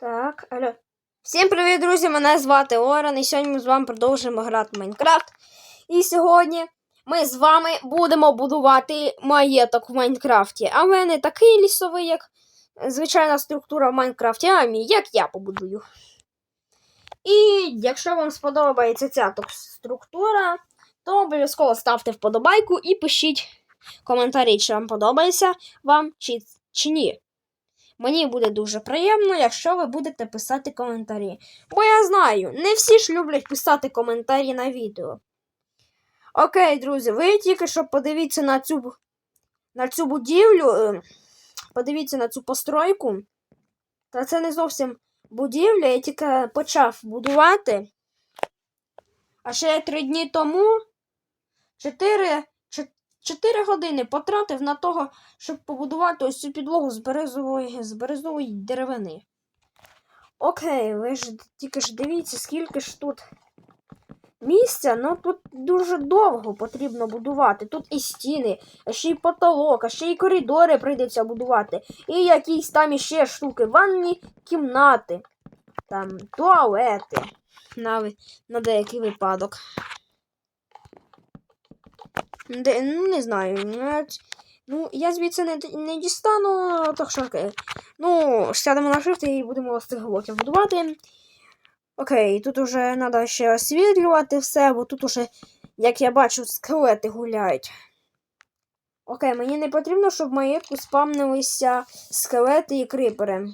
Так, алло. Всім привіт, друзі! Мене звати Оран, і сьогодні ми з вами продовжуємо грати в Майнкрафт. І сьогодні ми з вами будемо будувати маєток в Майнкрафті. А в мене такий лісовий, як звичайна структура в Майнкрафті, а мій, як я побудую. І якщо вам сподобається ця структура, то обов'язково ставте вподобайку і пишіть коментарі, чи вам подобається вам чи, чи ні. Мені буде дуже приємно, якщо ви будете писати коментарі. Бо я знаю, не всі ж люблять писати коментарі на відео. Окей, друзі, ви тільки що подивіться на цю, на цю будівлю, е, подивіться на цю постройку. Та це не зовсім будівля, я тільки почав будувати. А ще три дні тому 4, 4 години потратив на того, щоб побудувати ось цю підлогу з березової, з березової деревини. Окей, ви ж тільки ж дивіться, скільки ж тут місця, ну тут дуже довго потрібно будувати. Тут і стіни, а ще й потолок, а ще й коридори прийдеться будувати. І якісь там іще штуки, ванні кімнати, там туалети на, на деякий випадок. Де, ну, не знаю. навіть- Ну, я звідси не, не дістану, так що окей. Ну, сядемо на шифт і будемо з цих блоків будувати. Окей, тут уже треба ще освітлювати все, бо тут уже, як я бачу, скелети гуляють. Окей, мені не потрібно, щоб в маєтку спамнилися скелети і крипери.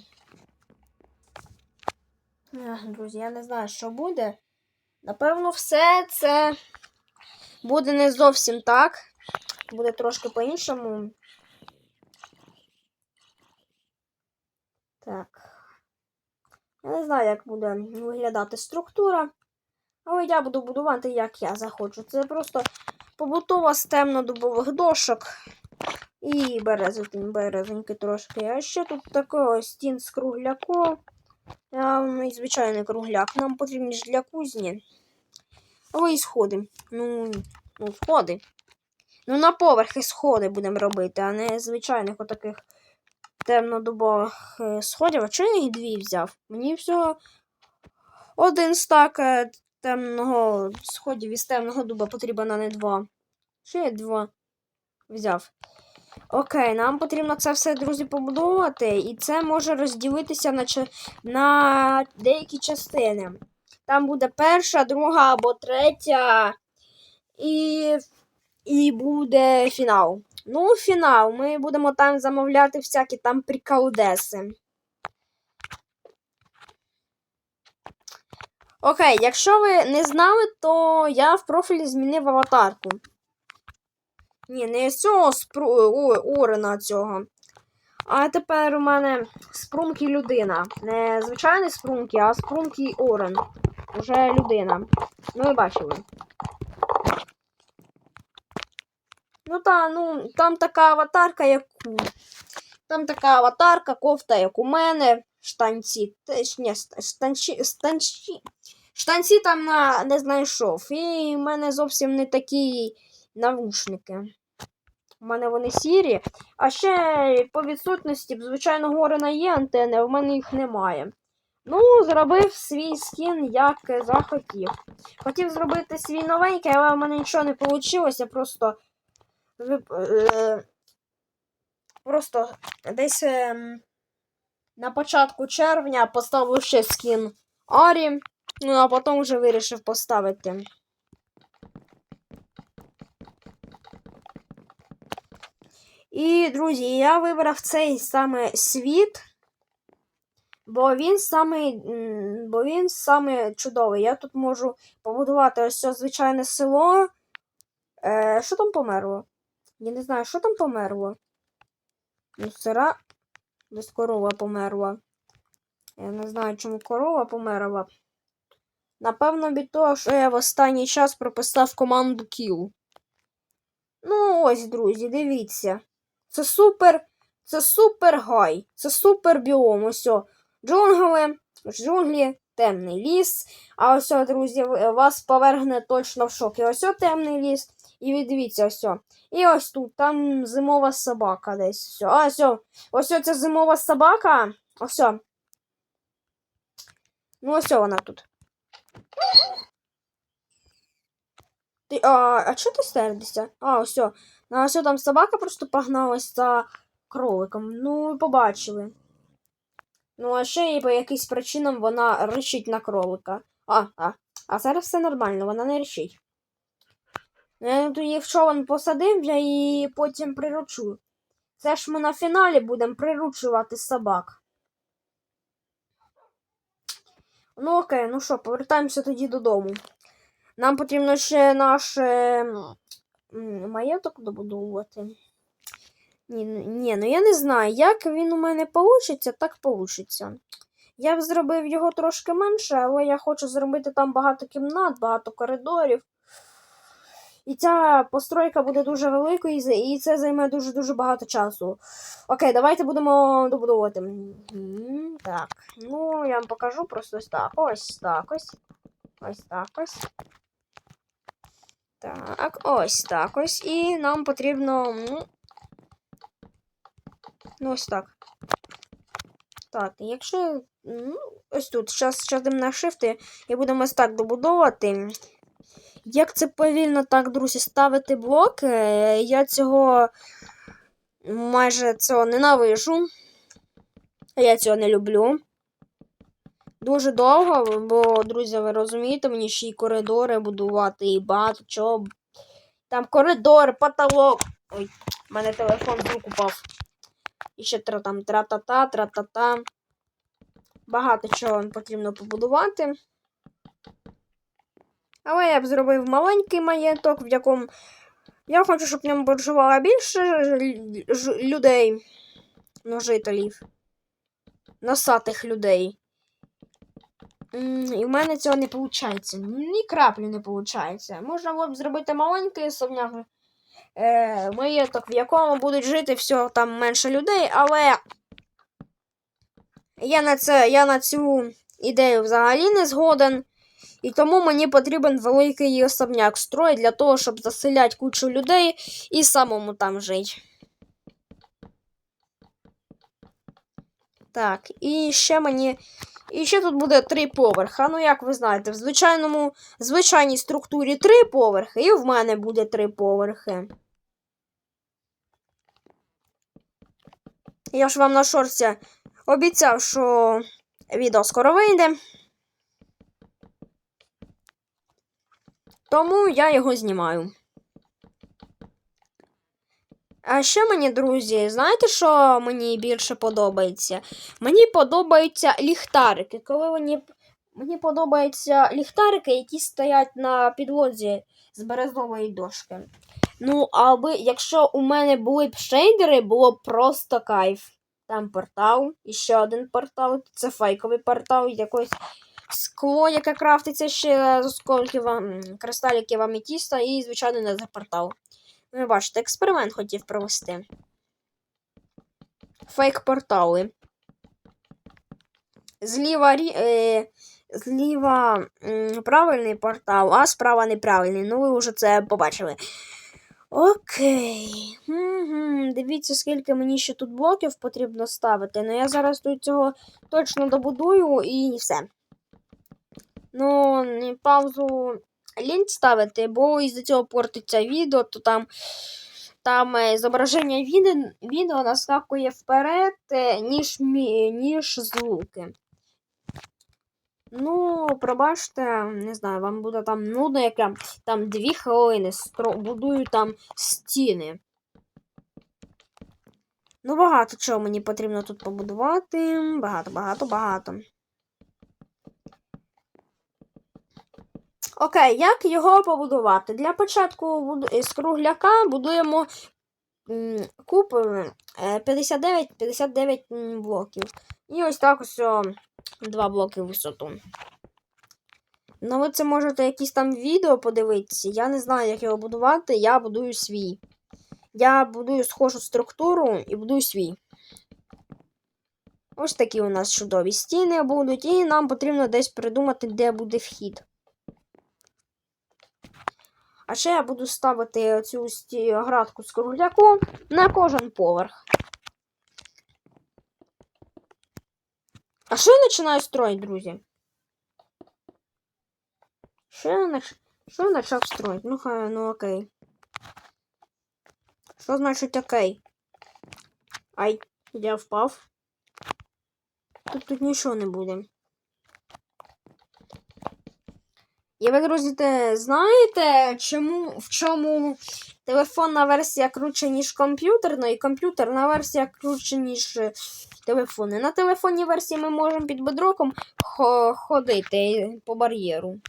Друзі, я не знаю, що буде. Напевно, все це буде не зовсім так. Буде трошки по-іншому. Так. Я не знаю, як буде виглядати структура. Але я буду будувати, як я захочу. Це просто побутова з темно-дубових дошок. І березоньки, березоньки трошки. А ще тут такий стін з кругляку. Ну, і звичайний кругляк. Нам потрібні ж для кузні. І сходи. Ну, ну, сходи. Ну, на поверхи сходи будемо робити, а не звичайних отаких темнодубових е, сходів. А чого я їх дві взяв? Мені всього один стак е, темного сходів із темного дуба потрібен, а не два. Що я два взяв? Окей, нам потрібно це все, друзі, побудовувати, і це може розділитися на, на деякі частини. Там буде перша, друга або третя. І і буде фінал. Ну, фінал. Ми будемо там замовляти всякі там приколдеси. Окей, якщо ви не знали, то я в профілі змінив аватарку. Ні, не з цього спру... Ой, Орена цього. А тепер у мене спрункі людина. Не звичайний спрункі, а спрункі Орен. Уже людина. Ну, ви бачили. Ну та, ну, там така аватарка, як. Там така аватарка, кофта, як у мене, штанці. Ні, штанці, штанці. Штанці там на, не знайшов. І в мене зовсім не такі навушники. У мене вони сірі. А ще по відсутності, звичайно, горена є антени, а в мене їх немає. Ну, зробив свій скін, як захотів. Хотів зробити свій новенький, але в мене нічого не вийшло. Я просто е, просто десь ем, на початку червня поставив ще скін Арі, ну а потім вже вирішив поставити. І, друзі, я вибрав цей саме світ, бо він самий, бо він саме чудовий. Я тут можу побудувати ось це звичайне село. Е, що там померло? Я не знаю, що там померло. Ну, сира. Десь корова померла. Я не знаю, чому корова померла. Напевно, від того, що я в останній час прописав команду kill. Ну, ось, друзі, дивіться. Це супер. Це супер гай. Це супер біом. Ось. Джунгли, джунглі, темний ліс. А ось, друзі, вас повергне точно в шок. І ось темний ліс. І ви дивіться, ось. І ось тут, там зимова собака десь. О. ось, ось ця зимова собака. Ось. Ну, ось вона тут. Ти, а, а чого ти сердишся? А, ось. о. А ось там собака просто погналась за кроликом. Ну, побачили. Ну, а ще і по якимсь причинам вона ричить на кролика. А, а, а зараз все нормально, вона не ричить. Я тут її в човен посадив, я її потім приручу. Це ж ми на фіналі будемо приручувати собак. Ну окей, ну що, повертаємося тоді додому. Нам потрібно ще наш е, маєток добудовувати. Ні, ні, ну я не знаю, як він у мене получиться, так получиться. Я б зробив його трошки менше, але я хочу зробити там багато кімнат, багато коридорів. І ця постройка буде дуже великою, і це займе дуже-дуже багато часу. Окей, давайте будемо добудовувати. Так, ну я вам покажу просто ось так. Ось так ось. Ось так ось. Так, ось так ось. І нам потрібно. Ну, ну ось так. Так, якщо. Ну, ось тут. Зараз чадемо на шифти і будемо ось так добудовувати. Як це повільно так, друзі, ставити блоки, я цього майже цього ненавижу. Я цього не люблю. Дуже довго, бо, друзі, ви розумієте, мені ще й коридори будувати, і багато чого. Там коридор, потолок. Ой, в мене телефон рук упав. І ще там тра-та-та, тра-та-та. Багато чого потрібно побудувати. Але я б зробив маленький маєток, в якому я хочу, щоб в ньому проживало більше людей, ну, жителів, носатих людей. І в мене цього не виходить. Ні краплі не виходить. Можна було б зробити маленький особняк, е, маєток, в якому будуть жити всього там менше людей, але я на, це, я на цю ідею взагалі не згоден. І тому мені потрібен великий особняк строй для того, щоб заселяти кучу людей і самому там жити. Так, і ще мені. І ще тут буде три поверха. Ну, як ви знаєте, в звичайному, звичайній структурі три поверхи, і в мене буде три поверхи. Я ж вам на шорці обіцяв, що відео скоро вийде. Тому я його знімаю. А ще мені, друзі, знаєте, що мені більше подобається? Мені подобаються ліхтарики. Коли мені, мені подобаються ліхтарики, які стоять на підлозі з березової дошки. Ну, аби якщо у мене були б шейдери, було б просто кайф. Там портал, і ще один портал. Це фейковий портал, якось скло, яке крафтиться ще з осколків кристаліків аметіста і, звичайно, не за портал. Ну, ви бачите, експеримент хотів провести. Фейк-портали. Зліва, рі- е, зліва правильний портал, а справа неправильний. Ну, ви вже це побачили. Окей. Угу. Дивіться, скільки мені ще тут блоків потрібно ставити. Ну, я зараз до цього точно добудую і все. Ну, паузу лінь ставити, бо із-за цього портиться відео, то там, там е, зображення відео, відео наскакує вперед, е, ніж, ніж звуки. Ну, пробачте, не знаю, вам буде там нудно, як я там дві хвилини стро- будую там стіни. Ну, багато чого мені потрібно тут побудувати. Багато, багато, багато. Окей, як його побудувати? Для початку з кругляка будуємо куб е, 59, 59 блоків. І ось так ось два блоки в висоту. Ну, ви це можете якісь там відео подивитися. Я не знаю, як його будувати, я будую свій. Я будую схожу структуру і будую свій. Ось такі у нас чудові стіни будуть, і нам потрібно десь придумати, де буде вхід. А ще я буду ставити цю градку з кругляку на кожен поверх. А що я починаю строїти, друзі? Що я нач... Що я почав строїти? Ну, хай, ну окей. Що значить окей? Ай, я впав. Тут тут нічого не буде. І ви, друзі, те знаєте, чому, в чому телефонна версія круче, ніж комп'ютерна, і комп'ютерна версія круче, ніж телефонна. На телефонній версії ми можемо під бедроком ходити по бар'єру.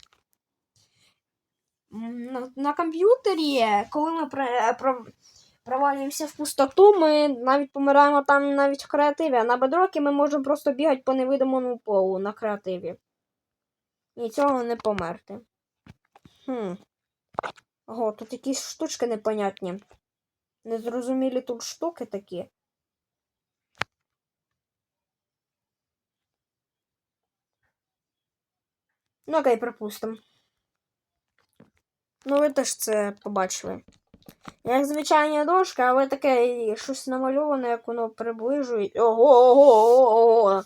На, комп'ютері, коли ми про, про, провалюємося в пустоту, ми навіть помираємо там навіть в креативі, а на бедрокі ми можемо просто бігати по невидимому полу на креативі. І цього не померти. Хм. Ого, тут якісь штучки непонятні. Незрозумілі тут штуки такі. Ну, окей, пропустимо. Ну, ви теж це побачили. Як звичайна дошка, але таке щось намальоване, як воно приближує. Ого, ого, ого, ого.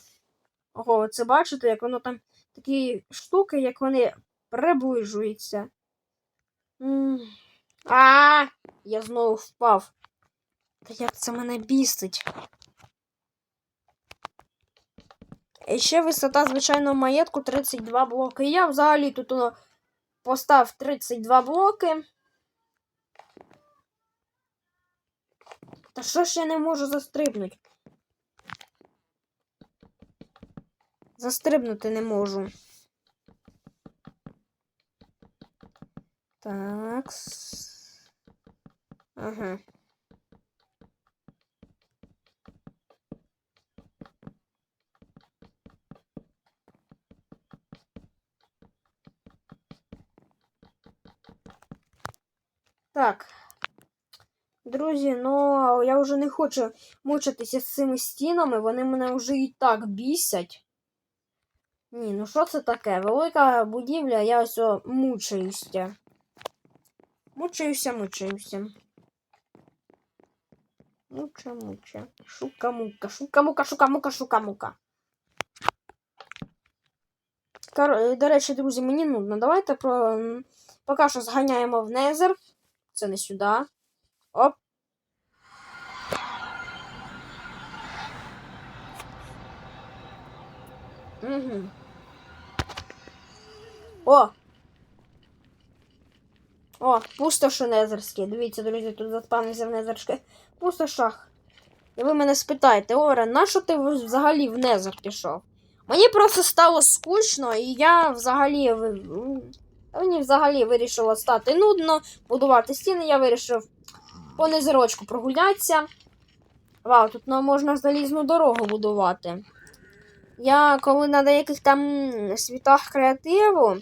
Ого, це бачите, як воно там такі штуки, як вони приближуються. А, я знову впав. Та як це мене бісить. І ще висота звичайного маєтку 32 блоки. Я взагалі тут воно постав 32 блоки. Та що ж я не можу застрибнути? Застрибнути не можу. Так. Ага. Так. Друзі, ну я вже не хочу мучитися з цими стінами, вони мене вже і так бісять. Ні, ну що це таке? Велика будівля, я ось мучаюся. Мучаюся, мучаюся. Муча, муча. Шука, мука, шука, мука, шука, мука, шука, мука. До речі, друзі, мені нудно. Давайте про... поки що зганяємо в Незер. Це не сюди. Оп. Угу. О! О, пустоші незерські. Дивіться, друзі, тут заспавнився в незерське пустошах. І ви мене спитаєте, Ора, на що ти взагалі в незер пішов? Мені просто стало скучно, і я взагалі мені взагалі вирішило стати нудно, будувати стіни, я вирішив по незерочку прогулятися. Вау, тут ну, можна залізну дорогу будувати. Я коли на деяких там світах креативу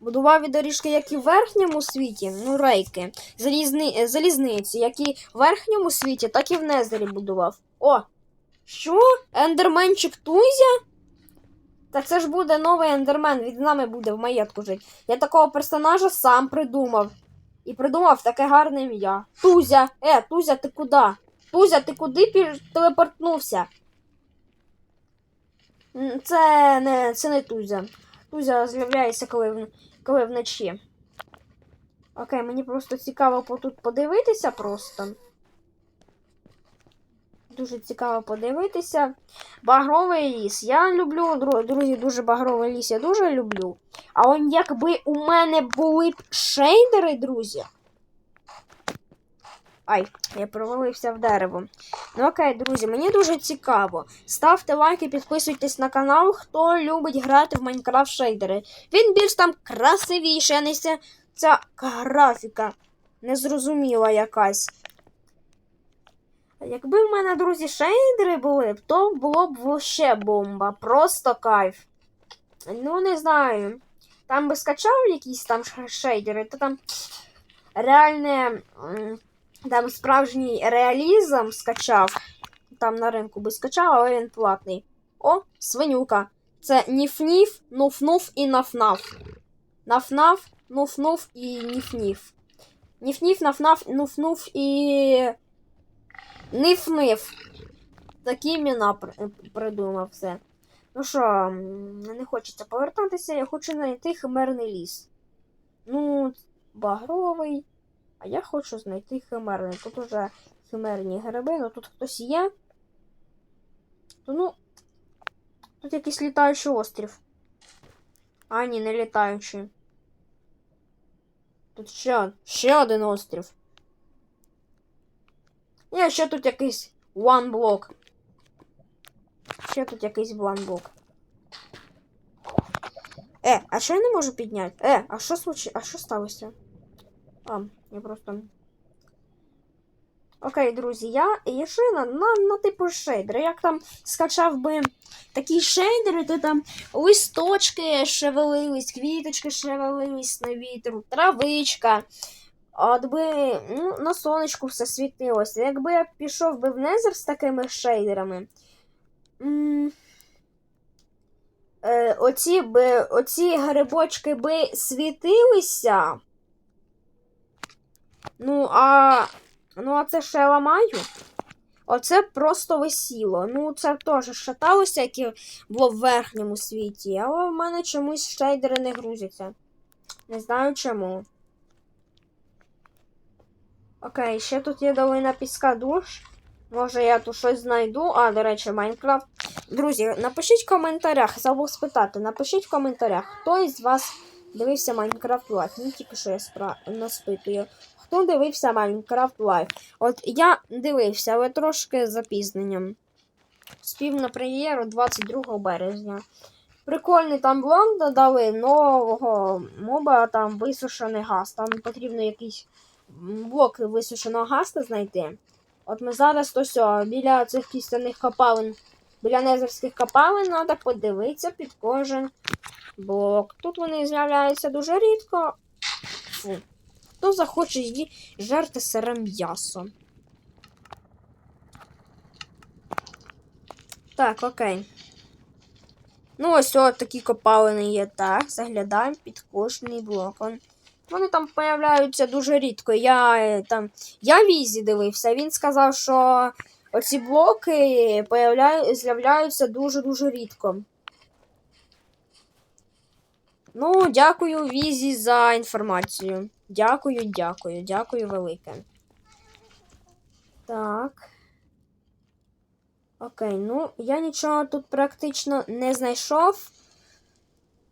будував доріжки, як і в верхньому світі, ну рейки, залізни, е, залізниці, і в верхньому світі, так і в Незері будував. О! Що? Ендерменчик Тузя? Так це ж буде новий ендермен, він з нами буде в маєтку жити. Я такого персонажа сам придумав. І придумав таке гарне ім'я. Тузя! Е, Тузя, ти куди? Тузя, ти куди телепортнувся? Це не, це не Тузя. Тузя з'являється, коли, коли вночі. Окей, мені просто цікаво тут подивитися просто. Дуже цікаво подивитися. Багровий ліс. Я люблю, друзі, дуже багровий ліс, я дуже люблю. А он якби у мене були б шейдери, друзі. Ай, я провалився в дерево. Ну окей, друзі, мені дуже цікаво. Ставте лайки, підписуйтесь на канал, хто любить грати в Майнкрафт шейдери. Він більш там красивіший, а не ця, графіка незрозуміла якась. Якби в мене, друзі, шейдери були то було б вообще бомба. Просто кайф. Ну, не знаю. Там би скачав якісь там шейдери, то там реальне. Там справжній реалізм скачав. Там на ринку би скачав, але він платний. О, свинюка. Це ніф-ніф, нуф-нуф і наф-наф. Наф-наф, нуф-нуф і ніф-ніф. Ніф-ніф, наф-наф, нуф-нуф і. Ниф-ниф. Такі імена придумав все. Ну що, не хочеться повертатися, я хочу знайти химерний ліс. Ну, багровий. А я хочу знайти химерний. Тут уже химерні гриби, ну тут хтось є. То ну. Тут якийсь літаючий острів. А, ні, не літаючий. Тут ще, ще один острів. Є ще тут якийсь one блок. Ще тут якийсь one блок. Е, а що я не можу підняти? Е, а що случи... А що сталося? А, я просто. Окей, друзі, я Єшина на, на типу шейдера. Як там скачав би такі шейдери, то там листочки шевелились, квіточки шевелились на вітру, травичка. От би ну, на сонечку все світилося. Якби я пішов би в Незер з такими шейдерами. м, Е, оці, би, оці грибочки би світилися. Ну, а. Ну, а це ще ламаю. Оце просто висіло. Ну, це теж шаталося, яке було в верхньому світі, але в мене чомусь шейдери не грузяться. Не знаю чому. Окей, ще тут є долина піска душ. Може я тут щось знайду. А, до речі, Майнкрафт. Друзі, напишіть в коментарях, забув спитати, напишіть в коментарях, хто із вас дивився Майнкрафт Лайф. Не тільки що я спра... наспитую. Хто дивився Майнкрафт Лайф? От я дивився, але трошки з запізненням. Спів на прем'єру 22 березня. Прикольний там блок додали нового моба, там висушений газ. Там потрібно якийсь блок висушеного газу знайти. От ми зараз то все, біля цих кістяних копалин, біля незерських копалин треба подивитися під кожен блок. Тут вони з'являються дуже рідко. Фу. Хто захоче її жерти сире м'ясо? Так, окей. Ну, ось от такі копалини є. Так, заглядаємо під кожний блок. Он- Вони там появляються дуже рідко. Я е, там. Я візі дивився. Він сказав, що оці блоки з'являються дуже-дуже рідко. Ну, дякую Візі за інформацію. Дякую, дякую, дякую велике. Так. Окей, ну я нічого тут практично не знайшов.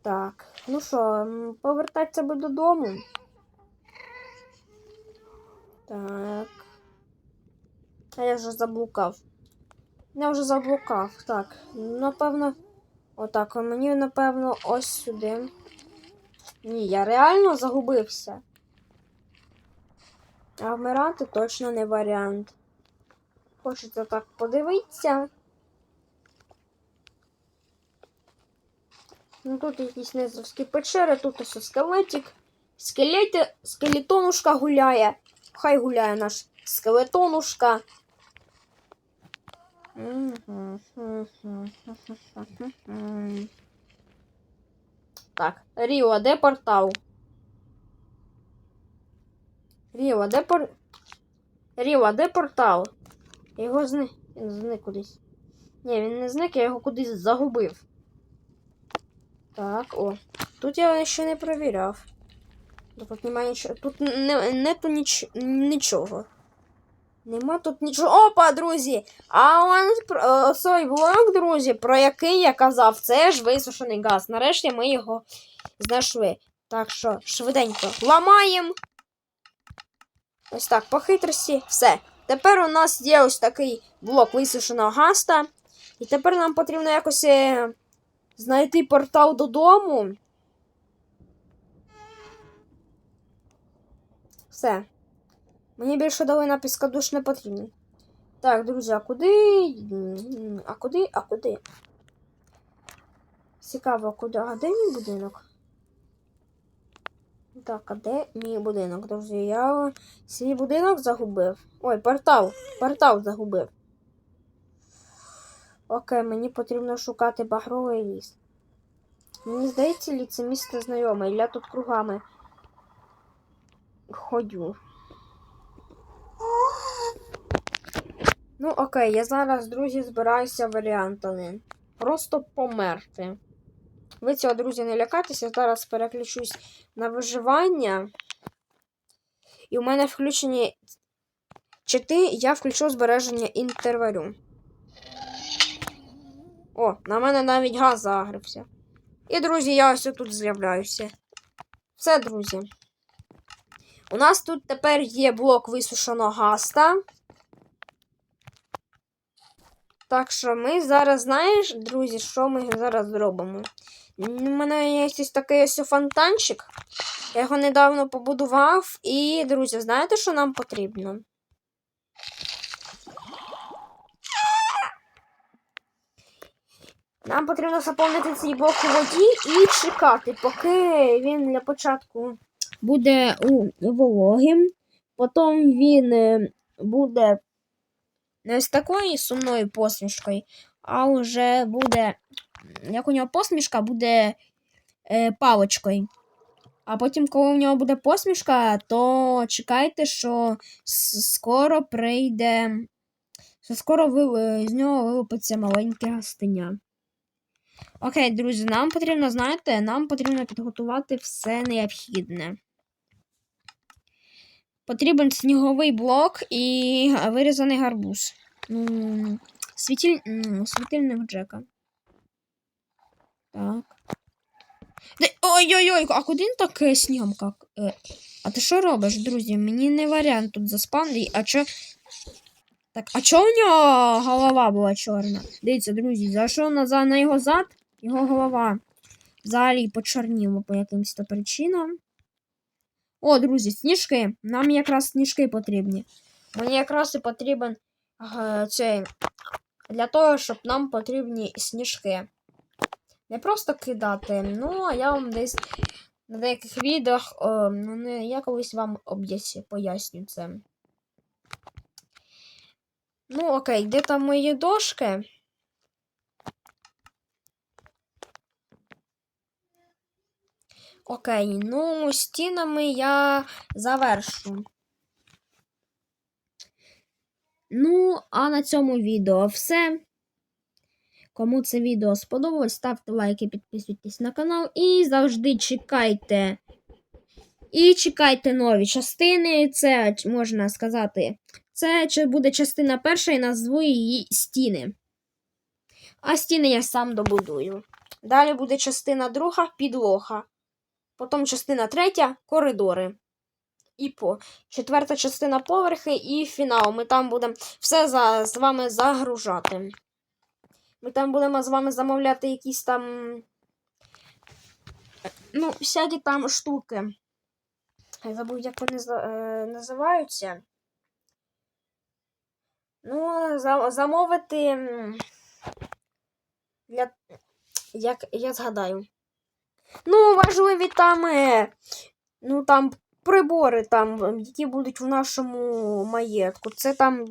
Так, ну що, повертатися би додому. Так. А я вже заблукав. Я вже заблукав. Так, напевно. Отак, мені, напевно, ось сюди. Ні, я реально загубився. А вмирати точно не варіант. Хочеться так подивитися. Ну тут якісь незерські печери, тут ось скелетик. Скелети, скелетонушка гуляє. Хай гуляє наш скелетонушка. Так, Ріо, де портал? Ріо, де пор... Ріо, де портал? Його зни... Він зник кудись. Ні, він не зник, я його кудись загубив. Так, о. Тут я ще не перевіряв. Тут немає нічого. Тут не, нету ніч... нічого. Нема тут нічого. Опа, друзі! А он е, блок, друзі, про який я казав, це ж висушений газ. Нарешті ми його знайшли. Так що, швиденько ламаємо. Ось так, по хитрості. Все. Тепер у нас є ось такий блок висушеного гаста. І тепер нам потрібно якось е, знайти портал додому. Все. Мені більше долина піскадуш не потрібна. Так, друзі, а куди? А куди? А куди? Цікаво, куди? А де мій будинок? Так, а де мій будинок, друзі? Я свій будинок загубив. Ой, портал. Портал загубив. Окей, мені потрібно шукати багровий ліс. Мені здається, лі це місце знайоме. Я тут кругами ходю. Ну, окей, я зараз, друзі, збираюся в варіант один. просто померти. Ви цього, друзі, не лякайтеся. Зараз переключусь на виживання. І у мене включені чити, я включу збереження інтерварю. О, на мене навіть газ загрився. І, друзі, я ось тут з'являюся. Все, друзі. У нас тут тепер є блок висушеного гаста. Так що ми зараз, знаєш, друзі, що ми зараз зробимо? У мене є ось такий ось фонтанчик. Я його недавно побудував. І, друзі, знаєте, що нам потрібно? Нам потрібно заповнити цей блок у воді і чекати, поки він для початку буде вологим. Потім він е, буде не з такою сумною посмішкою, а вже буде, як у нього посмішка, буде е, палочкою. А потім, коли у нього буде посмішка, то чекайте, що скоро прийде. Що скоро ви, е, з нього вилупиться маленьке гастиня. Окей, друзі, нам потрібно, знаєте, нам потрібно підготувати все необхідне. Потрібен сніговий блок і вирізаний гарбуз. Ну, світіль... світильник Джека. Так. Ой-ой-ой, а куди він так е, снігом как? Е, а ти що робиш, друзі? Мені не варіант тут заспавнити. А чо. Так, а чо у нього голова була чорна? Дивіться, друзі, за що на, на його зад його голова взагалі почорніла по якимось то причинам. О, друзі, сніжки. Нам якраз сніжки потрібні. Мені якраз і потрібен е, цей. Для того, щоб нам потрібні сніжки. Не просто кидати, ну, а я вам десь на деяких відео, е, ну, я колись вам поясню це. Ну, окей, де там мої дошки? Окей, ну, стінами я завершу. Ну, а на цьому відео все. Кому це відео сподобалось, ставте лайки, підписуйтесь на канал і завжди чекайте. І чекайте нові частини. Це можна сказати. Це буде частина перша і назву її стіни. А стіни я сам добудую. Далі буде частина друга підлога. Потім частина третя коридори. І по четверта частина поверхи і фінал. Ми там будемо все за, з вами загружати. Ми там будемо з вами замовляти якісь там. Ну, всякі там штуки. Я забув, як вони е, називаються. Ну, замовити. Для... Як я згадаю. Ну, важливі там. е, Ну, там прибори, там, які будуть в нашому маєтку. Це там,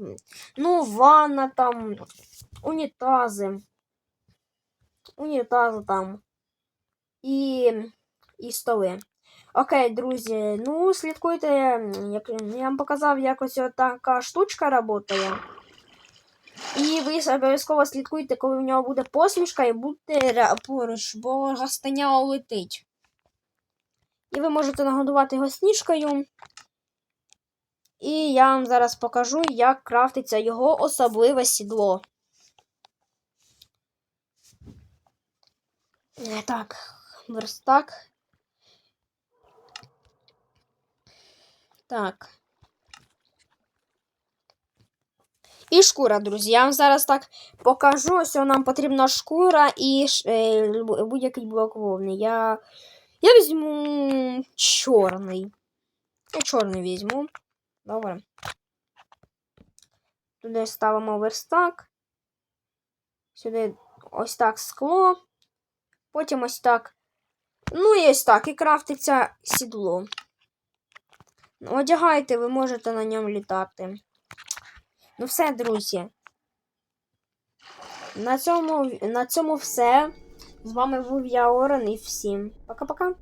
ну, ванна там, унітази. Унітази там. І, і столи. Окей, друзі, ну слідкуйте, як я вам показав, як ось така штучка працює. І ви обов'язково слідкуйте, коли в нього буде посмішка, і будьте поруч, бо гастеня летить. І ви можете нагодувати його сніжкою. І я вам зараз покажу, як крафтиться його особливе сідло. Е, Так, верстак. Так. І шкура, друзі. Я вам зараз так покажу. Ось нам потрібна шкура і е, будь-який блок вовни. Я, я візьму чорний. Я чорний візьму. Добре. Туди ставимо верстак. Сюди ось так скло. Потім ось так. Ну і ось так. І крафтиться сідло. Одягайте, ви можете на ньому літати. Ну все, друзі. На цьому, на цьому все. З вами був я Орен і всім. Пока-пока.